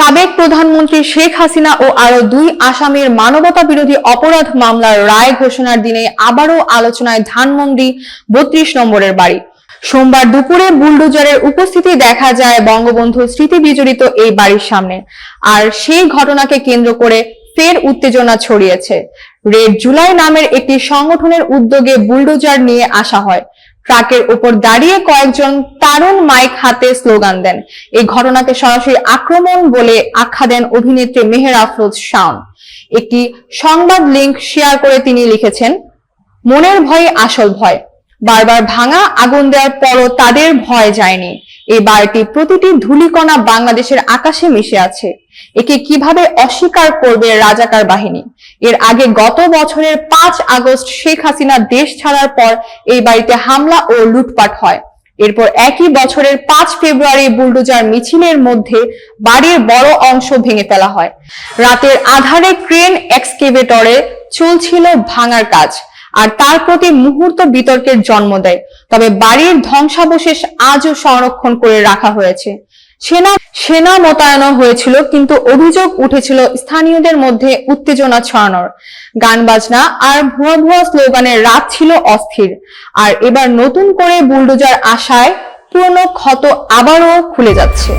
সাবেক প্রধানমন্ত্রী শেখ হাসিনা ও আরও দুই আসামির মানবতা বিরোধী অপরাধ মামলার রায় ঘোষণার দিনে আবারও আলোচনায় ধানমন্ডি বত্রিশ নম্বরের বাড়ি। সোমবার দুপুরে বুলডোজারের উপস্থিতি দেখা যায় বঙ্গবন্ধু স্মৃতি বিজড়িত এই বাড়ির সামনে। আর সেই ঘটনাকে কেন্দ্র করে ফের উত্তেজনা ছড়িয়েছে। রেড জুলাই নামের একটি সংগঠনের উদ্যোগে বুলডোজার নিয়ে আসা হয়। ট্রাকের উপর দাঁড়িয়ে কয়েকজন তারুণ মাইক হাতে স্লোগান দেন। এই ঘটনাকে সরাসরি আক্রমণ বলে আখ্যা দেন অভিনেত্রী মেহের আফরোজ শাওন। একটি সংবাদ লিংক শেয়ার করে তিনি লিখেছেন, মনের ভয়ে আসল ভয়। বারবার ভাঙা আগুন দেওয়ার পরও তাদের ভয় যায়নি। এই বাড়িটি প্রতিটি ধূলিকণা বাংলাদেশের আকাশে মিশে আছে। একে কীভাবে অস্বীকার করবে রাজাকার বাহিনী? এর আগে গত বছরের পাঁচ আগস্ট শেখ হাসিনা দেশ ছাড়ার পর এই বাড়িতে হামলা ও লুটপাট হয়। এরপর একই বছরের পাঁচ ফেব্রুয়ারি বুলডোজার মিছিলের মধ্যে বাড়ির বড় অংশ ভেঙে ফেলা হয়। রাতের আধারে ক্রেন এক্সকেভেটরে চলছিল ভাঙার কাজ, আর তার প্রতি মুহূর্ত বিতর্কের জন্ম দেয়। তবে বাড়ির ধ্বংসাবশেষ আজও সংরক্ষণ করে রাখা হয়েছে। সেনা সেনা মোতায়েন হয়েছিল, কিন্তু অভিযোগ উঠেছিল স্থানীয়দের মধ্যে উত্তেজনা ছড়ানোর। গান বাজনা আর ভুয়া ভুয়া স্লোগানের রাত ছিল অস্থির। আর এবার নতুন করে বুলডোজার আশায় পুরনো ক্ষত আবারও খুলে যাচ্ছে।